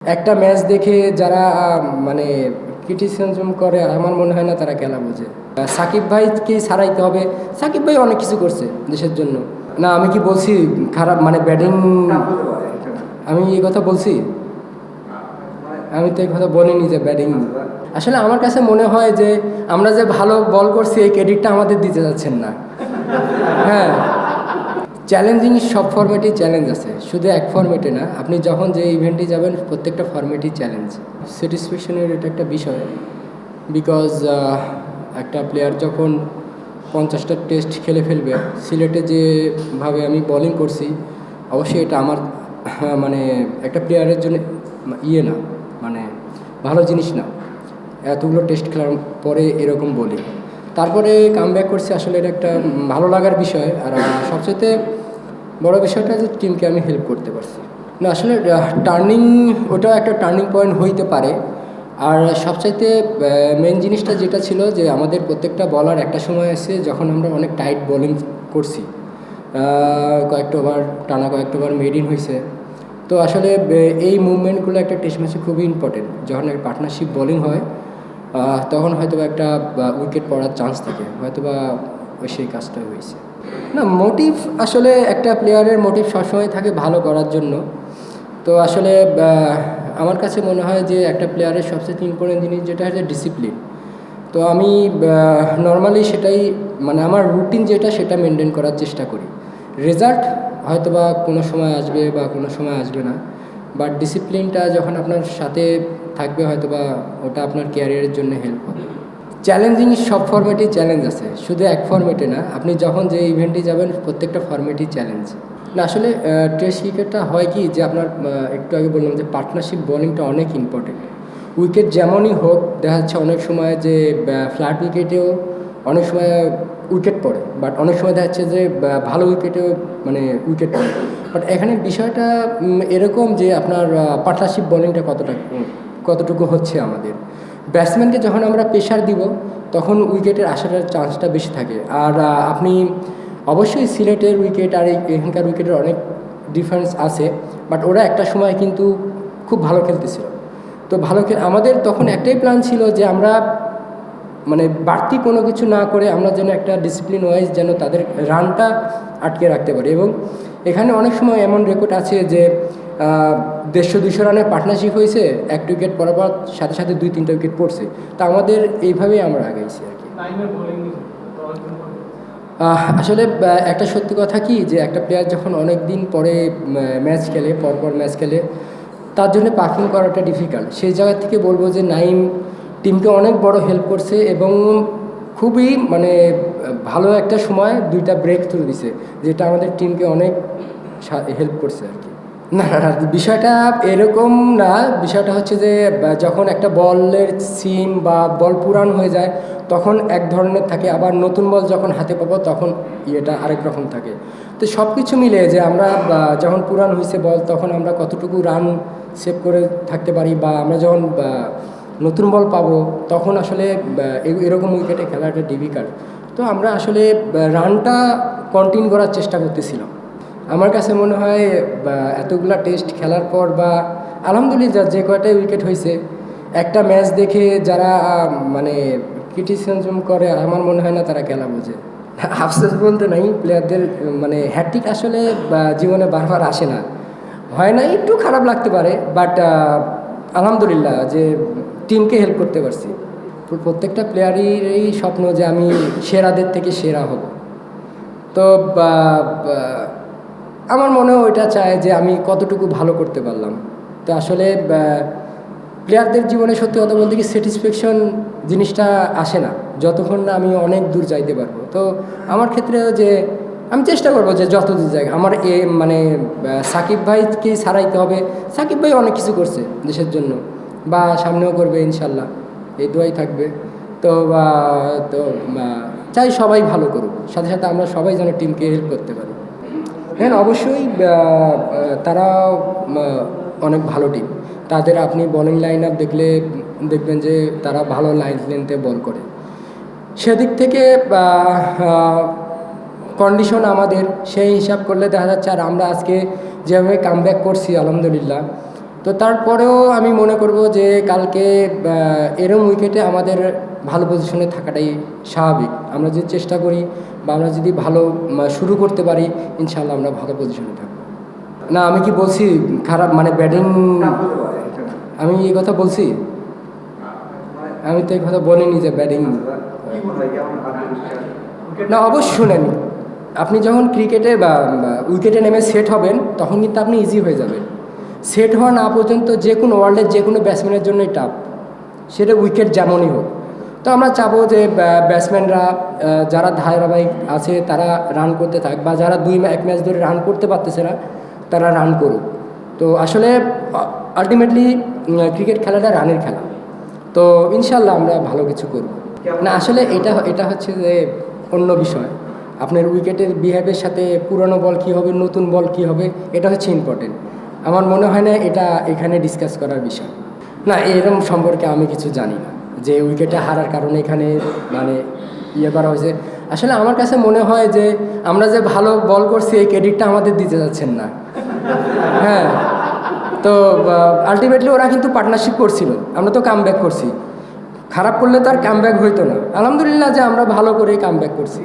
একটা ম্যাচ দেখে যারা মানে ক্রিটিসিজম করে, আমার মনে হয় না তারা খেলা বোঝে। সাকিব ভাইকে ছাড়াইতে হবে। সাকিব ভাই অনেক কিছু করছে দেশের জন্য। না, আমি কি বলছি, খারাপ মানে ব্যাটিং আমি এই কথা বলছি? আমি তো এই কথা বলিনি যে ব্যাটিং আসলে আমার কাছে মনে হয় যে আমরা যে ভালো বল করছি, এই ক্রেডিটটা আমাদের দিতে যাচ্ছেন না। হ্যাঁ। চ্যালেঞ্জিং সব ফরম্যাটেই চ্যালেঞ্জ আছে। শুধু এক ফরম্যাটে না, আপনি যখন যে ইভেন্টে যাবেন, প্রত্যেকটা ফরম্যাটই চ্যালেঞ্জ স্যাটিসফ্যাকশনের এটা একটা বিষয়। বিকজ একটা প্লেয়ার যখন পঞ্চাশটা টেস্ট খেলে ফেলবে, সিলেটে যেভাবে আমি বোলিং করছি, অবশ্যই এটা আমার মানে একটা প্লেয়ারের জন্য ইয়ে না মানে ভালো জিনিস না। এতগুলো টেস্ট খেলার পরে এরকম বলি তারপরে কাম ব্যাক করছি, আসলে এটা একটা ভালো লাগার বিষয়। আর সবচেয়ে বড় বিষয়টা যে টিমকে আমি হেল্প করতে পারছি। না, আসলে টার্নিং ওটা একটা টার্নিং পয়েন্ট হইতে পারে। আর সবচাইতে মেন জিনিসটা যেটা ছিল যে আমাদের প্রত্যেকটা বলার একটা সময় আছে যখন আমরা অনেক টাইট বোলিং করছি। কয়েকটা ওভার টানা কয়েকটা ওভার মেড ইন হয়েছে তো আসলে এই মুভমেন্টগুলো একটা টেস্ট ম্যাচে খুবই ইম্পর্টেন্ট যখন একটা পার্টনারশিপ বোলিং হয় তখন হয়তো একটা উইকেট পড়ার চান্স থাকে। হয়তো বা সেই কাজটা হয়েছে না মোটিভ আসলে একটা প্লেয়ারের মোটিভ সবসময় থাকে ভালো করার জন্য। তো আসলে আমার কাছে মনে হয় যে একটা প্লেয়ারের সবচেয়ে ইম্পর্টেন্ট জিনিস যেটা হচ্ছে ডিসিপ্লিন তো আমি নর্মালি সেটাই মানে আমার রুটিন যেটা সেটা মেনটেন করার চেষ্টা করি। রেজাল্ট হয়তো বা কোনো সময় আসবে বা কোনো সময় আসবে না। বাট ডিসিপ্লিনটা যখন আপনার সাথে থাকবে হয়তো বা ওটা আপনার ক্যারিয়ারের জন্য হেল্প হবে। চ্যালেঞ্জিং সব ফরম্যাটেই চ্যালেঞ্জ আছে। শুধু এক ফরম্যাটে না, আপনি যখন যে ইভেন্টে যাবেন, প্রত্যেকটা ফরম্যাটই চ্যালেঞ্জ না, আসলে টেস্ট ক্রিকেটটা হয় কি যে আপনার একটু আগে বললাম যে পার্টনারশিপ বোলিংটা অনেক ইম্পর্টেন্ট উইকেট যেমনই হোক, দেখা যাচ্ছে অনেক সময় যে ফ্ল্যাট উইকেটেও অনেক সময় উইকেট পড়ে বাট অনেক সময় দেখা যাচ্ছে যে ভালো উইকেটেও মানে উইকেট পড়ে। বাট এখানে বিষয়টা এরকম যে আপনার পার্টনারশিপ বোলিংটা কতটা, কতটুকু হচ্ছে আমাদের। ব্যাটসম্যানকে যখন আমরা প্রেশার দিব, তখন উইকেটের আসার চান্সটা বেশি থাকে। আর আপনি অবশ্যই সিলেটের উইকেট আর এখানকার উইকেটের অনেক ডিফারেন্স আছে বাট ওরা একটা সময় কিন্তু খুব ভালো খেলতেছিল। তো ভালো খেল আমাদের তখন একটাই প্ল্যান ছিল যে আমরা মানে বাড়তি কোনো কিছু না করে আমরা যেন একটা ডিসিপ্লিন ওয়াইজ যেন তাদের রানটা আটকে রাখতে পারি। এবং এখানে অনেক সময় এমন রেকর্ড আছে যে দেড়শো দুশো রানের পার্টনারশিপ হয়েছে এক উইকেট পর পর সাথে সাথে দুই তিনটা উইকেট পড়ছে। তা আমাদের এইভাবেই আমরা আগাইছি আর কি। আসলে একটা সত্যি কথা কি যে একটা প্লেয়ার যখন অনেক দিন পরে ম্যাচ খেলে পরপর ম্যাচ খেলে তার জন্য পার্কিং করাটা ডিফিকাল্ট সেই জায়গা থেকে বলব যে নাইম টিমকে অনেক বড় হেল্প করছে এবং খুবই মানে ভালো একটা সময় দুইটা ব্রেক থ্রু দিছে যেটা আমাদের টিমকে অনেক হেল্প করছে আর কি। না না বিষয়টা এরকম না। বিষয়টা হচ্ছে যে যখন একটা বলের সিম বা বল পুরান হয়ে যায়, তখন এক ধরনের থাকে। আবার নতুন বল যখন হাতে পাবো, তখন ইয়েটা আরেক রকম থাকে। তো সব কিছু মিলে যে আমরা যখন পুরান হয়েছে বল, তখন আমরা কতটুকু রান সেভ করে থাকতে পারি, বা, আমরা যখন নতুন বল পাবো, তখন আসলে এরকম উইকেটে খেলাটা ডিফিকাল্ট তো আমরা আসলে রানটা কন্টিনিউ করার চেষ্টা করতেছিলাম। আমার কাছে মনে হয় এতগুলা টেস্ট খেলার পর বা আলহামদুলিল্লাহ যে কয়টাই উইকেট হয়েছে একটা ম্যাচ দেখে যারা মানে ক্রিটিসিজম করে, আমার মনে হয় না তারা খেলা বোঝে। আফসোস বলতে নাই প্লেয়ারদের মানে হ্যাট্রিক আসলে জীবনে বারবার আসে না। হয় না, একটু খারাপ লাগতে পারে বাট আলহামদুলিল্লাহ যে টিমকে হেল্প করতে পারছি। প্রত্যেকটা প্লেয়ারেরই স্বপ্ন যে আমি সেরাদের থেকে সেরা হব। তো আমার মনেও ওইটা চায় যে আমি কতটুকু ভালো করতে পারলাম। তো আসলে প্লেয়ারদের জীবনে সত্যি কথা বলতে কি স্যাটিসফ্যাকশন জিনিসটা আসে না। যতক্ষণ না আমি অনেক দূর যাইতে পারব। তো আমার ক্ষেত্রে যে, আমি চেষ্টা করব যে যত দূর যাই, আমার এ মানে সাকিব ভাইকে সারাইতে হবে। সাকিব ভাই অনেক কিছু করছে দেশের জন্য। বা সামনেও করবে ইনশাল্লাহ। এই দোয়াই থাকবে। তো তো চাই সবাই ভালো করুক। সাথে সাথে আমরা সবাই যেন টিমকে হেল্প করতে পারি। হ্যাঁ অবশ্যই আহ, অনেক ভালো টিম তাদের আপনি বোলিং লাইন আপ দেখলে দেখবেন যে তারা ভালো লাইন লেনতে বল করে। সেদিক থেকে কন্ডিশন আমাদের। সেই হিসাব করলে দেখা যাচ্ছে আর আমরা আজকে যেভাবে কামব্যাক করছি আলহামদুলিল্লাহ। তো তারপরেও আমি মনে করব যে কালকে এরম উইকেটে আমাদের ভালো পজিশনে থাকাটাই স্বাভাবিক। আমরা যদি চেষ্টা করি বা আমরা যদি ভালো শুরু করতে পারি ইনশাল্লাহ আমরা ভালো পজিশনে থাকব। না, আমি কি বলছি, খারাপ মানে ব্যাটিং আমি এই কথা বলছি? আমি তো এই কথা বলিনি যে ব্যাটিং না অবশ্য শুনেন। আপনি যখন ক্রিকেটে বা উইকেটে নেমে সেট হবেন, তখন কিন্তু আপনি ইজি হয়ে যাবেন। সেট হওয়া না পর্যন্ত যে কোনো ওয়ার্ল্ডের যে কোনো ব্যাটসম্যানের জন্যই টাফ সেটা উইকেট যেমনই হোক। তো আমরা চাবো যে ব্যাটসম্যানরা যারা ধারাবাহিক আছে তারা রান করতে থাক বা যারা দুই এক ম্যাচ ধরে রান করতে পারতেছে না তারা রান করুক। তো আসলে আলটিমেটলি ক্রিকেট খেলাটা রানের খেলা। তো ইনশাল্লাহ আমরা ভালো কিছু করব। না আসলে এটা এটা হচ্ছে যে অন্য বিষয়। আপনার উইকেটের বিহেভের সাথে পুরনো বল কী হবে নতুন বল কী হবে এটা হচ্ছে ইম্পর্টেন্ট আমার মনে হয় না এটা এখানে ডিসকাস করার বিষয়। না, এরকম সম্পর্কে আমি কিছু জানি না। যে উইকেটে হারার কারণে এখানে মানে ইয়ে করা হয়েছে। আসলে আমার কাছে মনে হয় যে আমরা যে ভালো বল করছি, এই ক্রেডিটটা আমাদের দিতে যাচ্ছেন না। হ্যাঁ তো আলটিমেটলি ওরা কিন্তু পার্টনারশিপ করছিল। আমরা তো কাম করছি। খারাপ করলে তো আর কাম হইতো না। আলহামদুলিল্লাহ যে আমরা ভালো করে কাম করছি।